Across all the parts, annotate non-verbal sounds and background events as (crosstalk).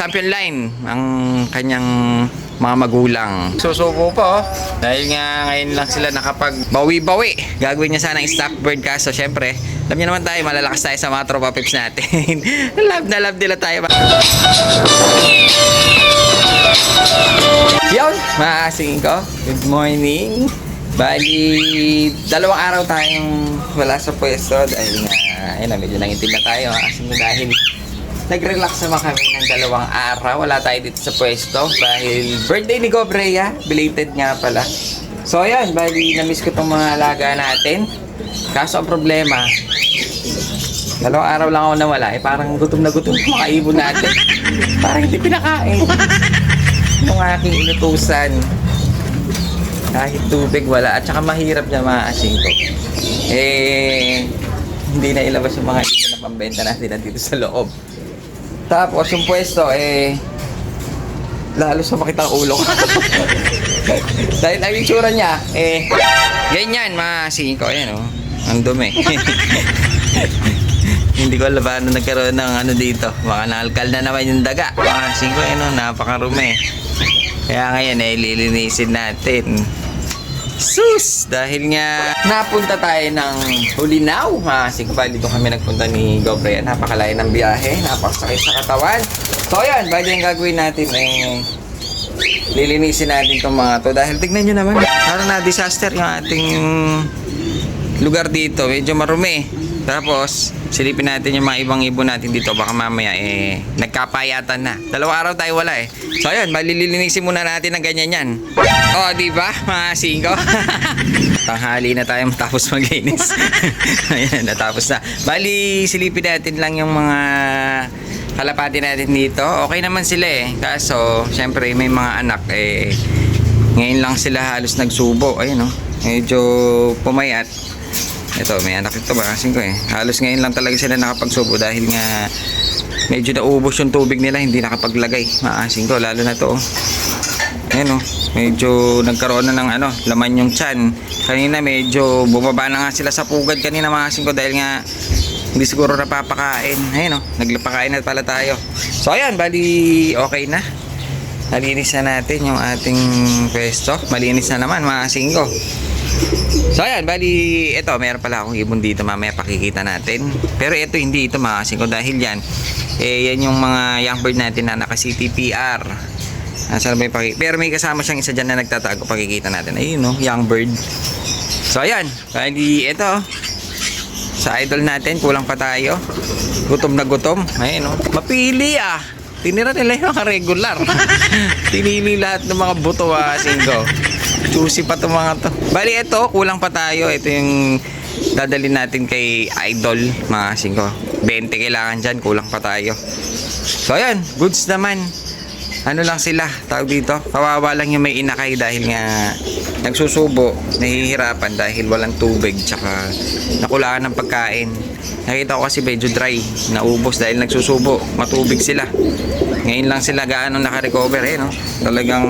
champion line ang kanyang mga magulang. Susubo po, oh. dahil nga ngayon lang sila nakapag bawi-bawi. Gagawin niya sana ng stock bird kaso syempre, alam niyo naman tayo, malalakas tayo sa mga tropa pips natin. (laughs) love na love nila tayo. Yun, maasingin ko. Good morning. Bali, dalawang araw tayong wala sa pwesto dahil nga, ayun na, medyo nangitim na tayo. Asing dahil nag-relax naman kami ng dalawang araw. Wala tayo dito sa pwesto dahil birthday ni Gobrea. Belated nga pala. So, ayan, bali, na-miss ko itong mga alaga natin. Kaso ang problema, dalawang araw lang ako nawala. Eh, parang gutom na gutom mga ibon natin. parang hindi pinakain yung aking inutusan kahit tubig wala at saka mahirap na maasing ko eh hindi na ilabas yung mga ibon na pambenta natin nandito sa loob tapos yung pwesto eh lalo sumakit ang ulo ko (laughs) dahil ang itsura niya eh ganyan maasing ko ayan oh ang dumi (laughs) hindi ko alam paano nagkaroon ng ano dito. Baka naalkal na naman yung daga. Baka singko ano, napakarumi. Kaya ngayon eh, lilinisin natin. Sus! Dahil nga napunta tayo ng Hulinaw. Masig pa dito kami nagpunta ni Gobre. Napakalayo ng biyahe. Napakasakit sa katawan. So ayan, bali yung gagawin natin eh, lilinisin natin itong mga to. Dahil tignan nyo naman, parang na-disaster yung ating lugar dito. Medyo marumi. Tapos, silipin natin yung mga ibang ibon natin dito. Baka mamaya, eh, nagkapayatan na. Dalawang araw tayo wala eh. So, ayun, malilinisin muna natin ng ganyan yan. Oh, di ba? Mga singko. (laughs) Tanghali na tayo matapos maglinis. (laughs) Ayan, natapos na. Bali, silipin natin lang yung mga kalapati natin dito. Okay naman sila eh. Kaso, syempre, may mga anak eh. Ngayon lang sila halos nagsubo. Ayun oh. Medyo pumayat. Ito, may anak ito bakasin ko eh. Halos ngayon lang talaga sila nakapagsubo dahil nga medyo naubos yung tubig nila, hindi nakapaglagay. Maasin ko, lalo na to. oh. Ayan oh, medyo nagkaroon na ng ano, laman yung chan. Kanina medyo bumaba na nga sila sa pugad kanina maasin ko dahil nga hindi siguro napapakain. Ayan oh, naglapakain na pala tayo. So ayan, bali okay na. Nalinis na natin yung ating pwesto. Malinis na naman mga singko. So ayan, bali ito, meron pala akong ibon dito mamaya pakikita natin. Pero ito hindi ito mga singko dahil yan, eh yan yung mga young bird natin na naka CTPR. Nasaan ba yung Pero may kasama siyang isa dyan na nagtatago, pakikita natin. Ayun no, young bird. So ayan, bali ito, sa idol natin, kulang pa tayo. Gutom na gutom. Ayun no, mapili ah. Tinira nila yung mga regular. (laughs) Tinili lahat ng mga buto ah, singko. Juicy pa itong mga to. Bali, ito, kulang pa tayo. Ito yung dadalhin natin kay Idol, mga singko. 20 kailangan dyan, kulang pa tayo. So, ayan, goods naman. Ano lang sila, tawag dito. Kawawa lang yung may inakay dahil nga nagsusubo, nahihirapan dahil walang tubig, tsaka nakulangan ng pagkain. Nakita ko kasi medyo dry, naubos dahil nagsusubo, matubig sila. Ngayon lang sila gaano naka-recover eh, no? Talagang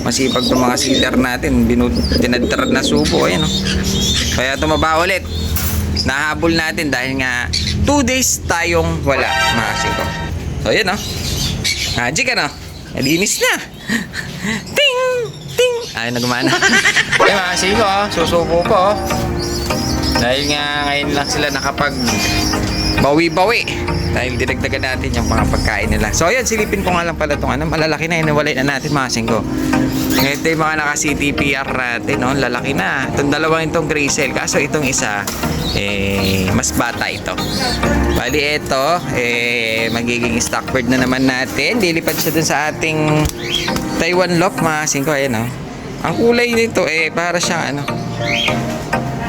masipag itong mga seater natin, dinadtar na subo, eh, no? Kaya tumaba ulit. Nahabol natin dahil nga 2 days tayong wala, mga singko. So, yun, no? Magic, ano? Nalinis na. (laughs) Ting! Ting! Ay, nagumana. (laughs) Ay, mga singko, oh. susubo po, oh. Dahil nga ngayon lang sila nakapag bawi-bawi. Dahil dinagdagan natin yung mga pagkain nila. So, ayan, silipin ko nga lang pala itong ano. Malalaki na, inawalay na natin mga singko. Ito yung mga naka-CTPR natin, no? Lalaki na. Itong dalawang itong gray cell. Kaso itong isa, eh, mas bata ito. Bali, ito, eh, magiging stock bird na naman natin. Lilipad siya dun sa ating Taiwan lock, mga singko. Ayan, no? Ang kulay nito, eh, para siyang, ano,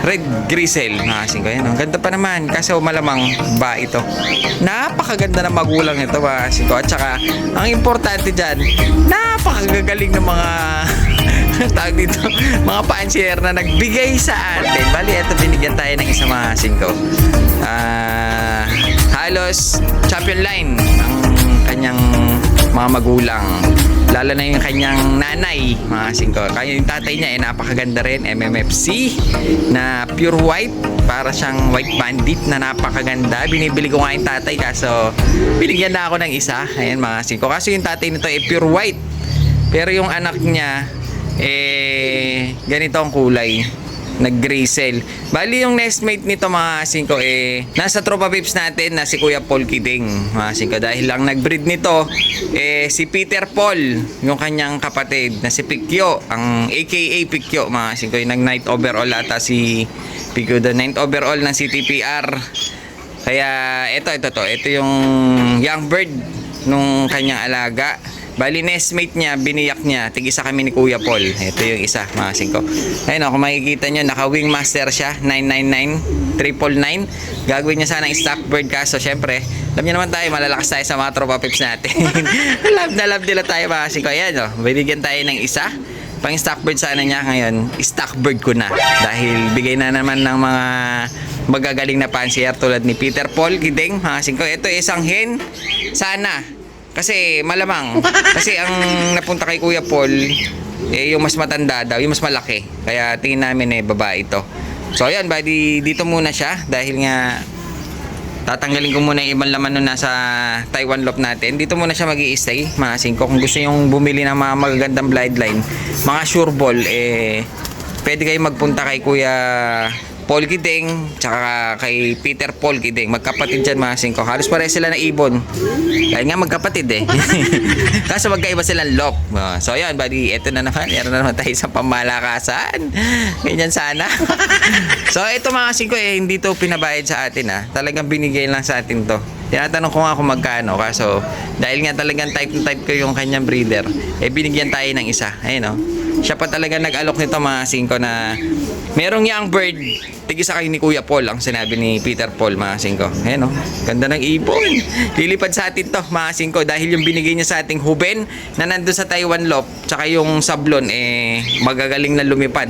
red grisel mga singko yan. oh. Ganda pa naman kasi malamang ba ito. Napakaganda ng magulang nito mga singko. At saka ang importante dyan, napakagagaling ng mga (laughs) tawag dito, mga pansier na nagbigay sa atin. Bali, ito binigyan tayo ng isang mga singko. Ah, halos champion line ang kanyang mga magulang. Lalo na yung kanyang nanay, mga singko. Kaya yung tatay niya, eh, napakaganda rin. MMFC na pure white. Para siyang white bandit na napakaganda. Binibili ko nga yung tatay kaso binigyan na ako ng isa. Ayan mga singko. Kaso yung tatay nito eh pure white. Pero yung anak niya, eh, ganito ang kulay nag-grisel. Bali yung nestmate nito mga singko eh nasa tropa pips natin na si Kuya Paul Kiding mga singko. Dahil lang nag-breed nito eh si Peter Paul yung kanyang kapatid na si Pikyo ang aka Pikyo mga singko. Yung nag night overall ata si Pikyo the night overall ng CTPR kaya ito ito to ito yung young bird nung kanyang alaga Bali, nestmate niya, biniyak niya. Tig-isa kami ni Kuya Paul. Ito yung isa, mga singko. Ayun o, kung makikita nyo, naka-wing master siya. 999, 999. Gagawin niya sana stock bird kaso, syempre, alam niyo naman tayo, malalakas tayo sa mga tropa pips natin. (laughs) love na love nila tayo, mga singko. Ayan o, binigyan tayo ng isa. Pang stock bird sana niya ngayon, stock bird ko na. Dahil bigay na naman ng mga magagaling na pansier tulad ni Peter Paul Gideng, mga singko. Ito isang hen. Sana, kasi malamang, kasi ang napunta kay Kuya Paul, eh, yung mas matanda daw, yung mas malaki. Kaya tingin namin eh, babae ito. So ayan, bali dito muna siya dahil nga tatanggalin ko muna yung ibang laman nun nasa Taiwan loft natin. Dito muna siya mag stay mga singko. Kung gusto yung bumili ng mga magagandang bloodline, mga sure ball, eh, pwede kayo magpunta kay Kuya Paul Gideng, tsaka kay Peter Paul Gideng. Magkapatid dyan mga singko. Halos pare sila na ibon. Kaya nga magkapatid eh. (laughs) Kaso magkaiba silang lock. Uh, so ayan, buddy, eto na naman. Meron na naman tayo sa pamalakasan. Ganyan sana. (laughs) so ito mga singko eh, hindi to pinabayad sa atin ah. Talagang binigay lang sa atin to. Tinatanong ko nga kung magkano. Kaso dahil nga talagang type na type ko yung kanyang breeder, eh binigyan tayo ng isa. Ayun oh. Siya pa talaga nag-alok nito mga singko na merong young bird tigisa kayo ni Kuya Paul ang sinabi ni Peter Paul mga singko. Ayan o, ganda ng ibon. Lilipad sa atin to mga singko dahil yung binigay niya sa ating huben na nandun sa Taiwan Loft tsaka yung sablon eh magagaling na lumipad.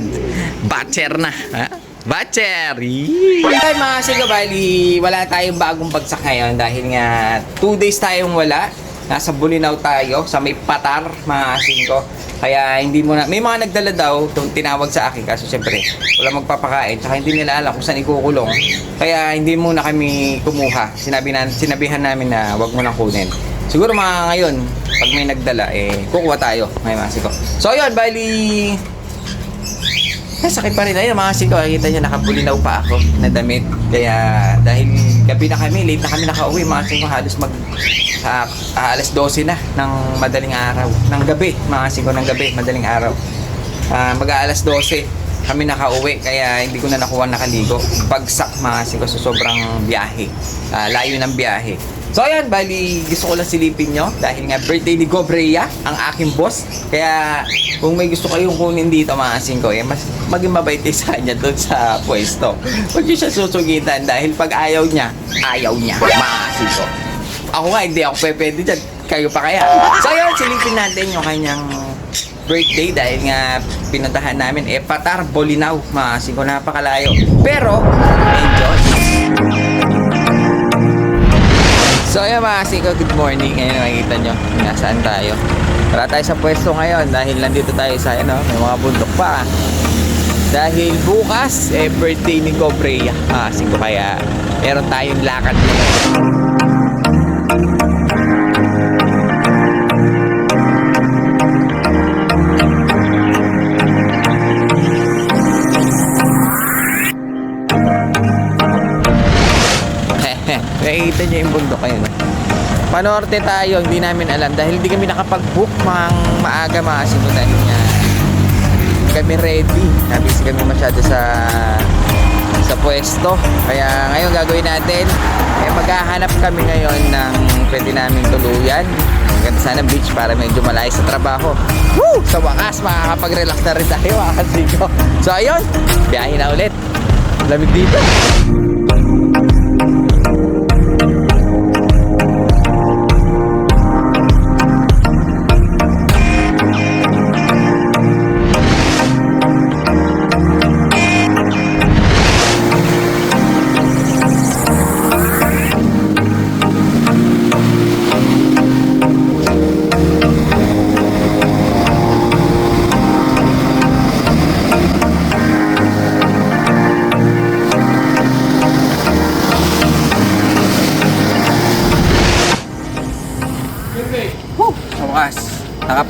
Batcher na. Ha? Batcher! Ay mga Sigo Bali, wala tayong bagong bagsak ngayon dahil nga 2 days tayong wala. Nasa Bulinaw tayo sa may patar mga Sigo. Kaya hindi mo na, may mga nagdala daw, tinawag sa akin kaso siyempre wala magpapakain tsaka hindi nila alam kung saan ikukulong. Kaya hindi muna kami kumuha. Sinabi na, sinabihan namin na wag mo nang kunin. Siguro mga ngayon, pag may nagdala, eh, kukuha tayo. May mga Sigo. So yun, bali, eh, sakit pa rin ayun mga siko. Nakita nyo, nakabulinaw pa ako na damit. Kaya dahil gabi na kami, late na kami nakauwi mga siko. Halos mag ah, ah, alas 12 na ng madaling araw. Ng gabi, mga siko ng gabi, madaling araw. Ah, mag alas 12 kami nakauwi kaya hindi ko na nakuha nakaligo. Bagsak mga siko sa sobrang biyahe. Ah, layo ng biyahe. So ayan, bali gusto ko lang silipin nyo dahil nga birthday ni Gobrea, ang aking boss. Kaya kung may gusto kayong kunin dito mga singko, eh, mas maging mabait kayo sa kanya doon sa pwesto. Huwag nyo siya susugitan dahil pag ayaw niya, ayaw niya mga singko. Ako nga, hindi ako pwede dyan. Kayo pa kaya. So ayan, silipin natin yung kanyang birthday dahil nga pinuntahan namin eh Patar Bolinaw mga singko napakalayo pero enjoy So ayun mga siko, good morning. Ngayon makikita nyo, nasaan tayo. Tara tayo sa pwesto ngayon dahil nandito tayo sa ano, may mga bundok pa. Dahil bukas, eh, birthday ni Cobrea. Ah, siko kaya meron tayong lakad Nakikita nyo yung bundok kayo. No? Panorte tayo, hindi namin alam dahil hindi kami nakapag-book mga maaga mga sino dahil nga kami ready. Nabisi kami masyado sa sa pwesto. Kaya ngayon gagawin natin, eh, maghahanap kami ngayon ng pwede namin tuluyan. Ang ganda sana beach para medyo malayo sa trabaho. Woo! Sa wakas, makakapag-relax na rin tayo mga kasiko. So ayun, biyahe na ulit. Lamig dito.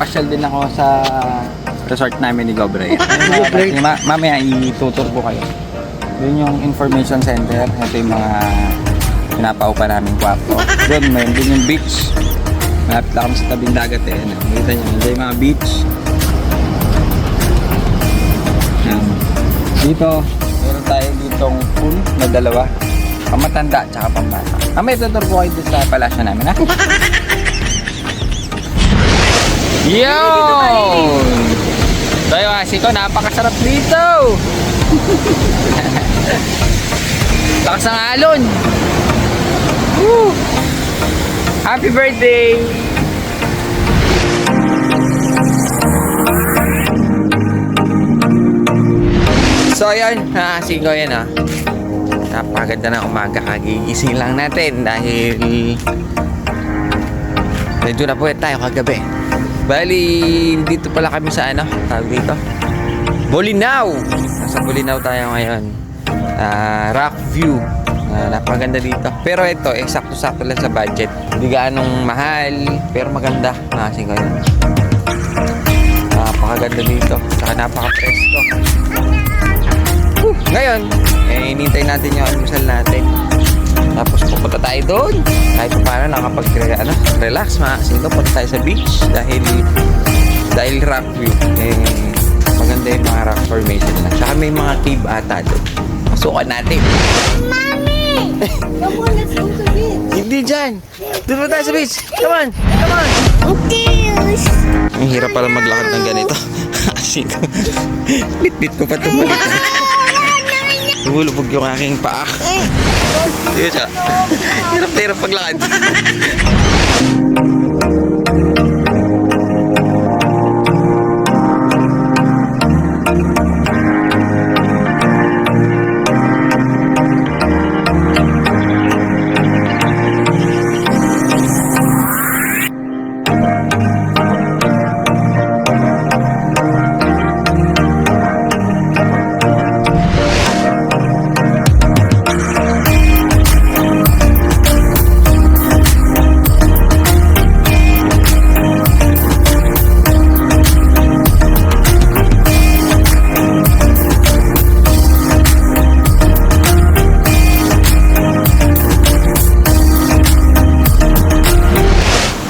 Nakapasyal din ako sa resort namin ni Gobre. (laughs) Gobre. Ma- mamaya itutur ko kayo. Yun yung information center. Ito yung mga pinapaupa namin kwarto. Doon, mayroon din yung beach. Malapit lang sa tabing dagat eh. Makita nyo, ito yung mga beach. Yan. Dito, meron tayo ditong pool na dalawa. Pamatanda at saka pambata. Ah, may tutur ko kayo dito sa palasyo namin, ha? (laughs) Yo! Tayo kasi ko, napakasarap dito! (laughs) Lakas ng alon! Woo! Happy birthday! So ayun, nakasing ko yan ah. Napakaganda ng umaga kagigising lang natin dahil medyo na puwet tayo kagabi. Bali, dito pala kami sa ano, tawag dito. Bolinao! Nasa Bolinao tayo ngayon. Ah, rock view. Ah, napakaganda dito. Pero ito, eh, sakto-sakto lang sa budget. Hindi gaanong mahal, pero maganda. Nakasing ko yun. Napakaganda dito. Saka napaka-presko. Whew! Ngayon, eh, hinintay natin yung almusal natin. Tapos pupunta tayo doon. Kahit pa paano nakapag ano, mga kasino. Punta tayo sa beach dahil dahil rock view. Eh, maganda yung mga rock formation na. Tsaka may mga cave ata doon. Pasukan natin. Come on, let's go to beach. Hindi dyan. Doon tayo sa beach. Come on. Come on. Okay. Ang hirap pala maglakad ng ganito. (laughs) Kasi ko. Bit-bit ko pa ito (laughs) Lumulubog yung aking paa. Sige siya. (laughs) Hirap na hirap paglakad. (laughs)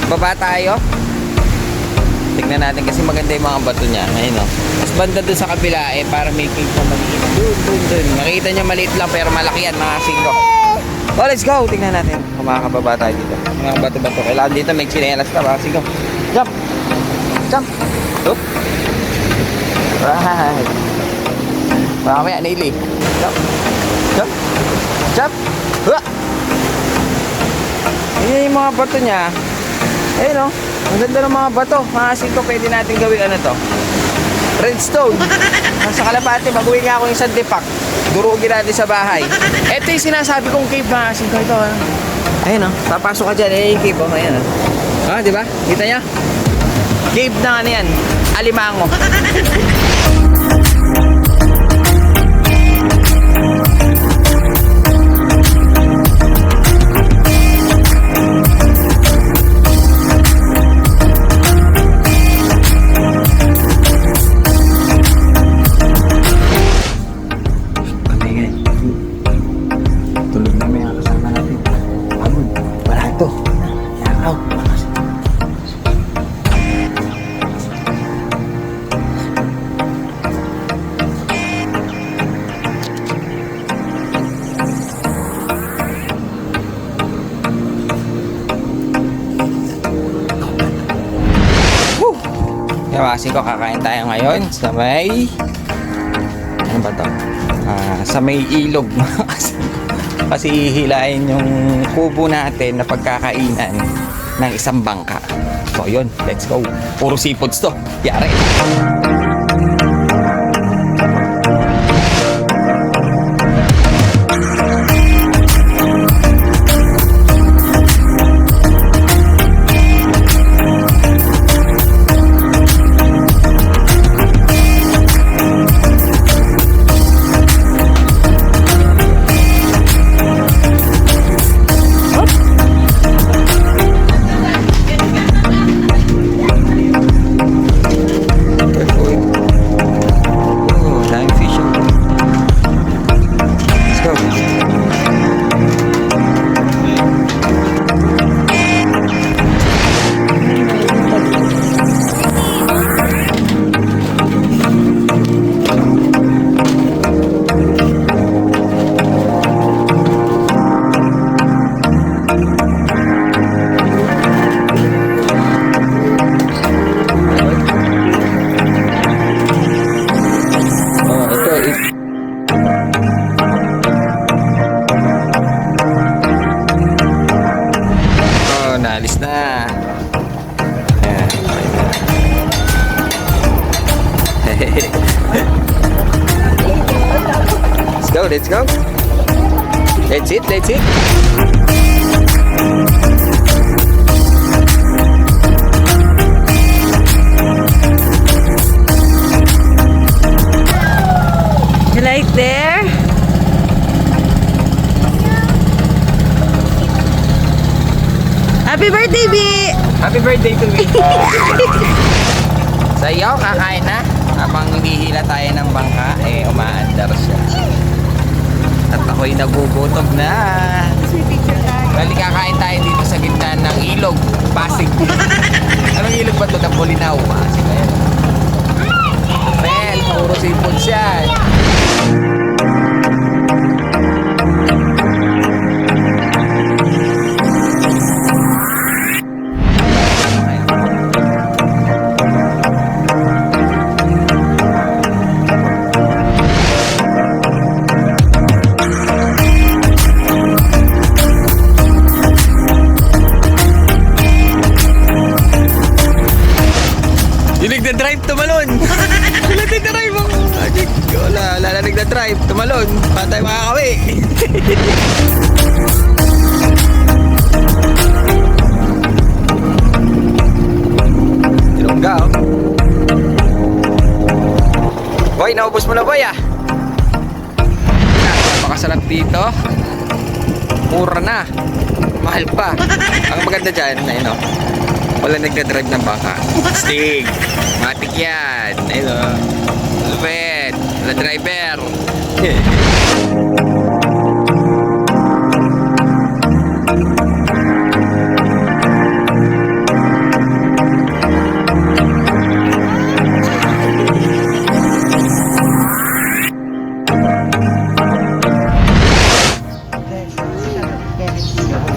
Baba tayo. Tignan natin kasi maganda yung mga bato niya. Ayun o. Mas banda doon sa kabila eh para may cave pa maliit. Doon, doon, doon. Makita niya maliit lang pero malaki yan mga singko. Oh, let's go! Tingnan natin kung makakababa tayo dito. Mga bato-bato. Kailangan dito may chinelas na mga singko. Jump! Jump! Oop! Right! Mamaya, Naili. Jump! Jump! Jump! Hua! Ayan yung mga bato niya. Ayun o. Ang ganda ng mga bato. Mga sito pwede natin gawin ano to. Redstone. Nasa Kalapate, mag-uwi nga ako yung San Dipak. Durugin natin sa bahay. Ito yung sinasabi kong cave mga sito. Ito ah. Ayun o. Papasok ka dyan. Eh, yung cave o. Ayan o. Ah, di ba? Kita niya? Cave na ano yan. Alimango. Yawasin ko, kakain tayo ngayon sa may ano ba to? Ah, sa may ilog (laughs) kasi hihilain yung kubo natin na pagkakainan ng isang bangka. So yun, let's go. Puro seafoods to. Yari. Let's it, let's it. You like there? Happy birthday, B! Happy birthday to me. (laughs) Sa iyo, kakain na. Habang hihila tayo ng bangka, eh, umaandar siya. At ako'y nagugutom na. Bali, kakain tayo dito sa gitna ng ilog, Pasig. Anong ilog ba ito? Napolinaw. Pasig ba yan? Well, puro seafood siya. Mo na boy ah. Napakasarap dito. Mura na. Mahal pa. Ang maganda dyan, ayun oh. Wala nagdadrive ng baka. Stig. Matik yan. Ayun oh. Lupet. Wala driver. (laughs) Bye.